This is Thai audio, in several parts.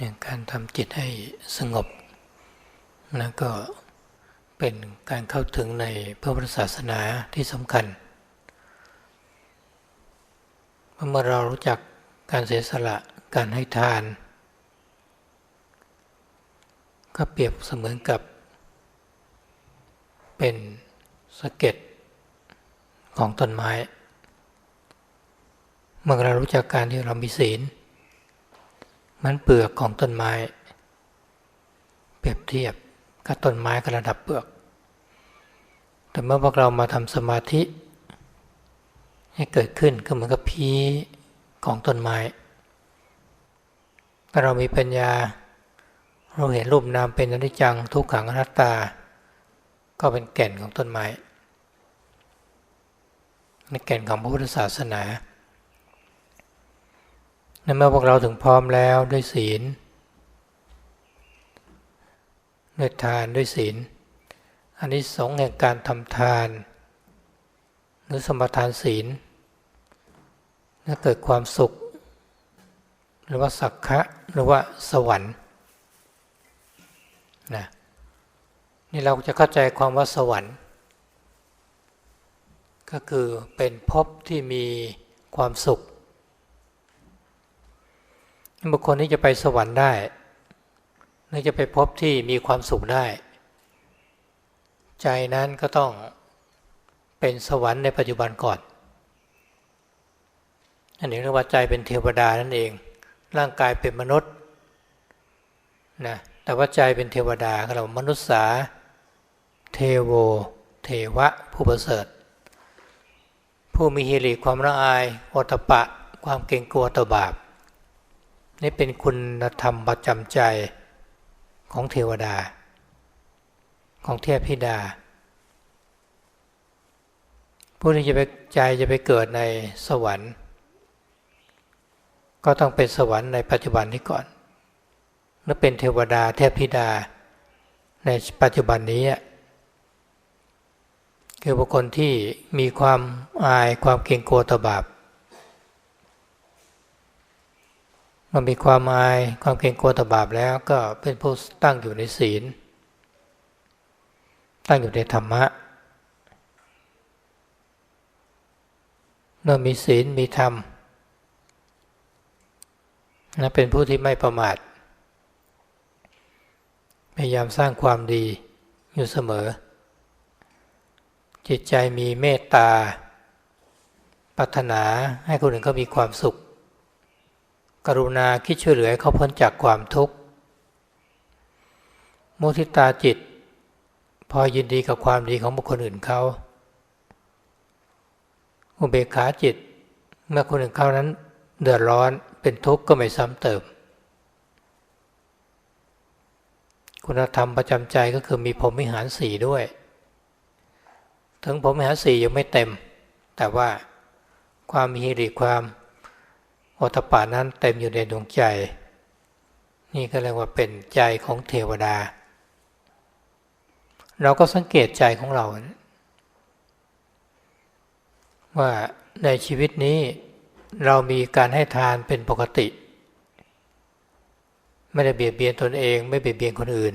อย่างการทำจิตให้สงบนะก็เป็นการเข้าถึงในพระพุทธศาสนาที่สำคัญ เมื่อเรารู้จักการเสียสละการให้ทาน ก็เปรียบเสมือนกับ เป็นสะเก็ดของต้นไม้ เมื่อเรารู้จักการที่เรามีศีล มันเปลือกของต้นไม้ เปรียบเทียบกับต้นไม้กับระดับเปลือก แต่เมื่อพวกเรามาทำสมาธิ ให้เกิดขึ้นก็เหมือนกับพีของต้นไม้ถ้าเรามีปัญญา เราเห็นรูปนามเป็นอนิจจังทุกขังอนัตตา ก็เป็นแก่นของต้นไม้ในแก่นของพระพุทธศาสนา ในเมื่อพวกเราถึงพร้อมแล้วด้วยศีลด้วยทานด้วยศีล อันนี้สงแห่งการทำทาน หรือสมทานศีลถ้าเกิดความสุข หรือว่าสักขะหรือว่าสวรรค์นะนี่เราจะเข้าใจความว่าสวรรค์ ก็คือเป็นภพที่มีความสุข บุคคลที่จะไปสวรรค์ได้หรือจะไปพบที่มีความสุขได้ ใจนั้นก็ต้องเป็นสวรรค์ในปัจจุบันก่อน อันนี้เรียกว่าใจเป็นเทวดานั่นเอง ร่างกายเป็นมนุษย์นะแต่ว่าใจเป็นเทวดาเรามนุษย์สาเทโว เทวะ ผู้ประเสริฐ ผู้มีฮิริความละอายอตปะ ความเกรงกลัวต่อบาป นี่เป็นคุณธรรมประจำใจของเทวดา ของเทพธิดา ผู้ที่จะไปใจจะไปเกิดในสวรรค์ ก็ต้องเป็นสวรรค์ในปัจจุบันนี้ก่อนแล้เป็นเทวดาเทพธิดา ในปัจจุบันนี้คือบุคคลที่มีความอายความเกรงกลัวต่อบาป มันมีความอายความเกรงกลัวต่อบาปแล้วก็เป็นผู้ตั้งอยู่ในศีล ตั้งอยู่ในธรรมะเมื่อมีศีลมีธรรมนะเป็นผู้ที่ไม่ประมาทพยายามสร้างความดีอยู่เสมอ จิตใจมีเมตตาปรารถนาให้คนอื่นเขามีความสุข กรุณาคิดช่วยเหลือเขาพ้นจากความทุกข์มุทิตาจิต พอยินดีกับความดีของบุคคลอื่นเขาอุเบกขาจิต เมื่อคนอื่นเขานั้น เดือดร้อนเป็นทุกข์ก็ไม่ซ้ำเติม คุณธรรมประจำใจก็คือมีผมวิหารสี่ด้วย ถึงผมวิหารสี่ยังไม่เต็ม แต่ว่าความมีหิริความ ตปานั้นเต็มอยู่ในดวงใจ นี่ก็เรียกว่าเป็นใจของเทวดา เราก็สังเกตใจของเรา ว่าในชีวิตนี้เรามีการให้ทานเป็นปกติ ไม่ได้เบียดเบียนตนเอง ไม่เบียดเบียนคนอื่น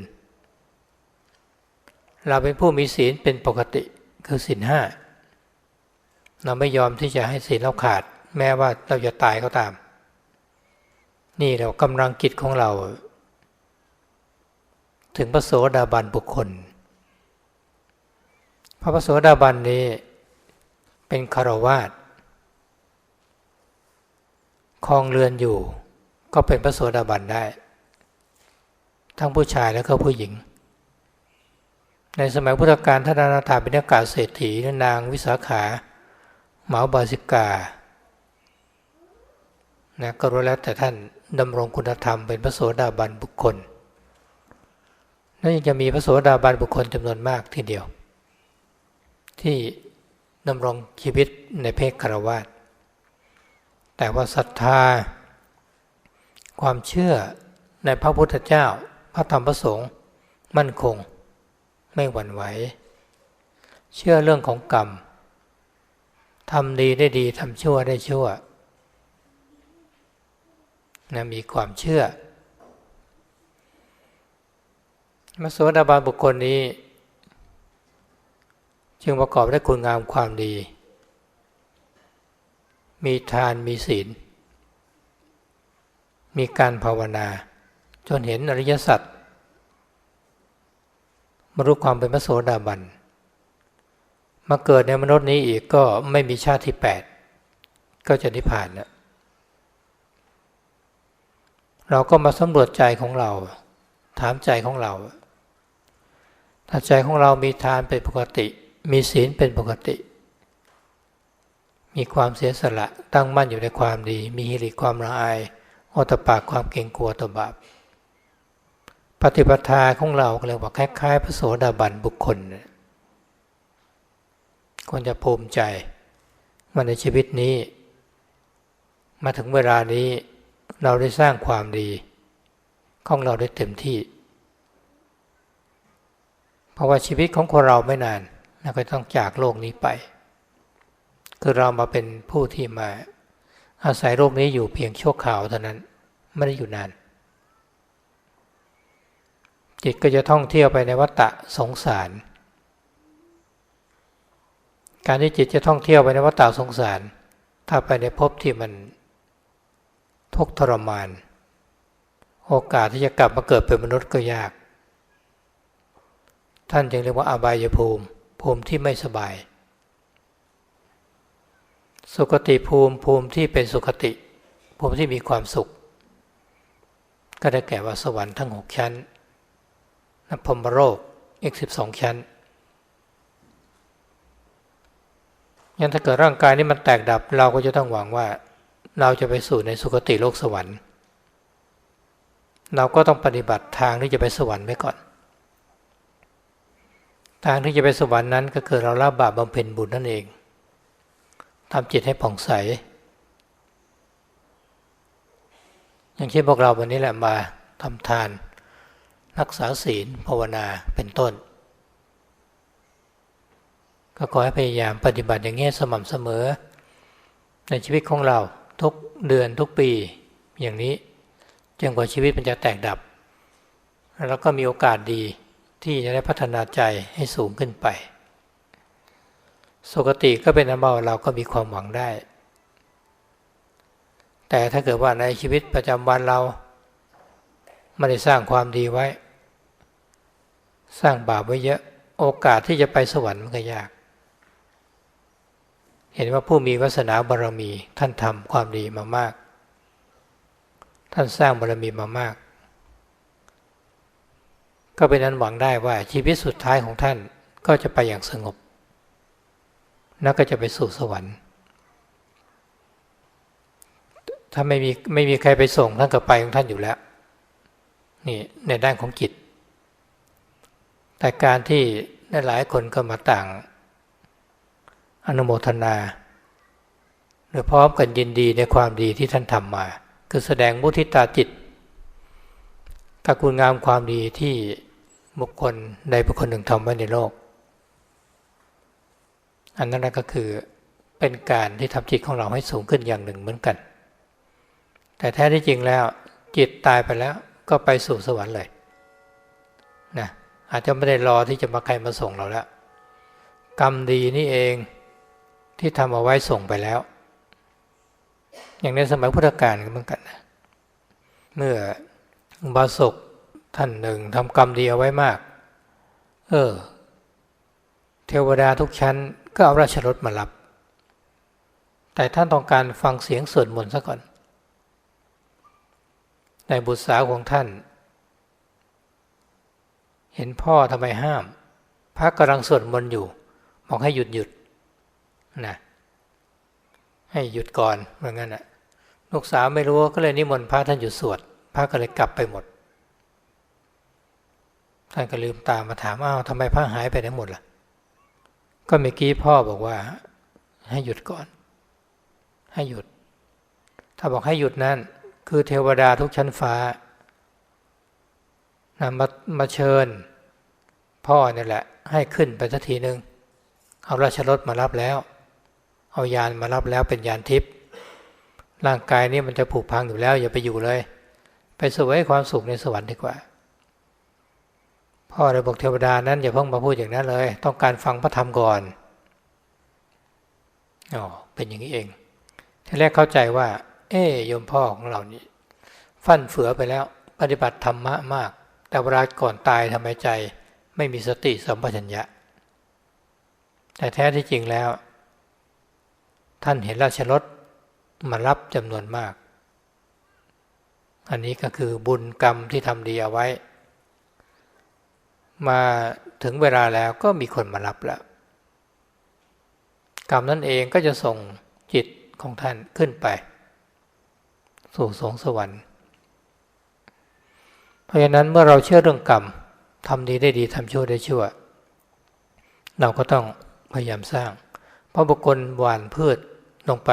เราเป็นผู้มีศีลเป็นปกติคือศีลห้าเราไม่ยอมที่จะให้ศีลเราขาด แม้ว่าเราจะตายก็ตาม นี่เรากำลังจิตของเรา ถึงพระโสดาบันบุคคล พระพระโสดาบันนี้เป็นคารวาสคลองเรือนอยู่ ก็เป็นพระโสดาบันได้ ทั้งผู้ชายและก็ผู้หญิง ในสมัยพุทธกาลท่านนาถาเป็นอากาศเศรษฐีนางวิสาขาหมาบาสิกา นะก็รู้แล้วแต่ท่านดำรงคุณธรรมเป็นพระโสดาบันบุคคลนั่นยังจะมีพระโสดาบันบุคคลจำนวนมากทีเดียว ที่ดำรงชีวิตในเพศคารวะแต่ว่าศรัทธา ความเชื่อในพระพุทธเจ้า พระธรรมพระสงฆ์มั่นคง ไม่หวั่นไหว เชื่อเรื่องของกรรมทำดีได้ดีทำชั่วได้ชั่ว นะมีความเชื่อพระโสดาบันบุคคลนี้ จึงประกอบด้วยคุณงามความดี มีทานมีศีล มีการภาวนา จนเห็นอริยสัจมารู้ความเป็นพระโสดาบัน มาเกิดในมนุษย์นี้อีกก็ไม่มีชาติที่แปดก็จะนิพพานนะ เราก็มาสำรวจใจของเรา ถามใจของเรา ถ้าใจของเรามีทานเป็นปกติ มีศีลเป็นปกติ มีความเสียสละตั้งมั่นอยู่ในความดี มีฮิริความละอายอตปากความเก่งกลัวต่อบาปปฏิปทาของเราเรียกว่าคล้ายๆพระโสดาบันบุคคลควรจะภูมิใจมาในชีวิตนี้ มาถึงเวลานี้ เราได้สร้างความดีของเราได้เต็มที่ เพราะว่าชีวิตของคนเราไม่นานเราก็ต้องจากโลกนี้ไป คือเรามาเป็นผู้ที่มา อาศัยโลกนี้อยู่เพียงชั่วคราวเท่านั้นไม่ได้อยู่นาน จิตก็จะท่องเที่ยวไปในวัฏสงสาร การที่จิตจะท่องเที่ยวไปในวัฏสงสาร ถ้าไปในภพที่มัน ทุกทรมาน โอกาสที่จะกลับมาเกิดเป็นมนุษย์ก็ยาก ท่านจึงเรียกว่าอาบายภูมิ ภูมิที่ไม่สบาย สุคติภูมิภูมิที่เป็นสุคติ ภูมิที่มีความสุข ก็ได้แก่ว่าสวรรค์ทั้งหกชั้นนพรมโรคอีกสิบสองชั้นยันถ้าเกิดร่างกายนี้มันแตกดับเราก็จะต้องหวังว่า เราจะไปสู่ในสุคติโลกสวรรค์ เราก็ต้องปฏิบัติทางที่จะไปสวรรค์ไว้ก่อน ทางที่จะไปสวรรค์นั้นก็คือเราละบาปบำเพ็ญบุญนั่นเองทำจิตให้ผ่องใส อย่างเช่นพวกเราวันนี้แหละมาทำทาน รักษาศีลภาวนาเป็นต้น ก็ขอให้พยายามปฏิบัติอย่างนี้สม่ำเสมอ ในชีวิตของเรา ทุกเดือนทุกปีอย่างนี้จนกว่าชีวิตมันจะแตกดับ แล้วก็มีโอกาสดีที่จะได้พัฒนาใจให้สูงขึ้นไป สุกติก็เป็นอันว่าเราก็มีความหวังได้ แต่ถ้าเกิดว่าในชีวิตประจำวันเราไม่ได้สร้างความดีไว้ สร้างบาปไว้เยอะ โอกาสที่จะไปสวรรค์มันก็ยาก เห็นว่าผู้มีวาสนาบารมี ท่านทำความดีมามาก ท่านสร้างบารมีมามาก ก็เป็นนั้นหวังได้ว่าชีวิตสุดท้ายของท่านก็จะไปอย่างสงบแล้วก็จะไปสู่สวรรค์ ถ้าไม่มีไม่มีใครไปส่งท่านก็ไปของท่านอยู่แล้ว นี่ในด้านของจิตแต่การที่หลายคนก็มาต่าง อนุโมทนาหรือพร้อมกันยินดีในความดีที่ท่านทำมา คือแสดงมุทิตาจิตกับคุณงามความดีที่บุคคลใดบุคคลหนึ่งทำไว้ในโลก อันนั้นก็คือเป็นการที่ทำจิตของเราให้สูงขึ้นอย่างหนึ่งเหมือนกัน แต่แท้ที่จริงแล้วจิตตายไปแล้วก็ไปสู่สวรรค์เลยนะอาจจะไม่ได้รอที่จะมาใครมาส่งเราแล้ว กรรมดีนี่เอง ที่ทำเอาไว้ส่งไปแล้ว อย่างในสมัยพุทธกาลก็เหมือนกันนะเมื่อบาศกท่านหนึ่งทำกรรมดีเอาไว้มาก เออ เทวดาทุกชั้นก็เอาราชรถมารับ แต่ท่านต้องการฟังเสียงสวดมนต์ซะก่อน ในบุตรสาวของท่าน เห็นพ่อทำไมห้าม พระกำลังสวดมนต์อยู่บอกให้หยุดหยุด นะให้หยุดก่อนเหมือนกันนะลูกสาวไม่รู้ก็เลยนิมนต์พระท่านหยุดสวดพระก็เลยกลับไปหมด ท่านก็ลืมตามมาถามอ้าวทำไมพระหายไปไหนหมดล่ะ ก็เมื่อกี้พ่อบอกว่า ให้หยุดก่อน ให้หยุด ถ้าบอกให้หยุดนั้นคือเทวดาทุกชั้นฟ้านะมามาเชิญ พ่อเนี่ยแหละ ให้ขึ้นไปสักทีหนึ่งเอาราชรถมารับแล้ว เอายานมารับแล้วเป็นยานทิพย์ร่างกายนี้มันจะผุพังอยู่แล้ว อย่าไปอยู่เลย ไปสวยความสุขในสวรรค์ดีกว่า พ่อเลยบอกเทวดานั้นอย่าเพิ่งมาพูดอย่างนั้นเลย ต้องการฟังพระธรรมก่อนอ๋อเป็นอย่างนี้เอง ทีแรกเข้าใจว่า เอ๊ยโยมพ่อของเรานี่ฟั่นเฟือไปแล้ว ปฏิบัติธรรมะมาก แต่เวลาก่อนตายทำไมใจ ไม่มีสติสัมปชัญญะ แต่แท้ที่จริงแล้ว ท่านเห็นราชรถมารับจำนวนมาก อันนี้ก็คือบุญกรรมที่ทำดีเอาไว้ มาถึงเวลาแล้วก็มีคนมารับแล้ว กรรมนั่นเองก็จะส่งจิตของท่านขึ้นไป สู่สงสวรรค์ เพราะฉะนั้นเมื่อเราเชื่อเรื่องกรรมทำดีได้ดีทำชั่วได้ชั่ว เราก็ต้องพยายามสร้าง เพราะบุคคลหวานพืช ลงไป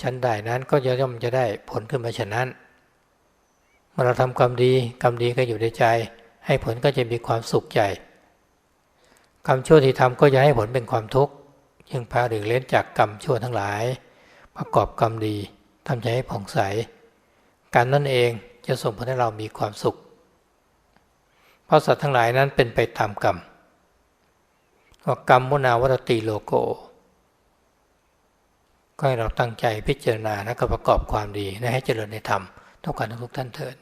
ชั้นใดนั้นก็จะย่อมจะได้ผลขึ้นมาฉะนั้นเมื่อเราทำกรรมดีกรรมดีก็อยู่ในใจ ให้ผลก็จะมีความสุขใจกรรมชั่วที่ทำก็จะให้ผลเป็นความทุกข์ยังพาหรือเล่นจากกรรมชั่วทั้งหลาย ประกอบกรรมดีทำใจให้ผ่องใส การนั่นเองจะส่งผลให้เรามีความสุข เพราะสัตว์ทั้งหลายนั้นเป็นไปตามกรรมว่ากรรมมุนาวัตติโลโก ก็ให้เราตั้งใจพิจารณาและก็ประกอบความดีและให้เจริญในธรรมทุกการทุกท่านเถิด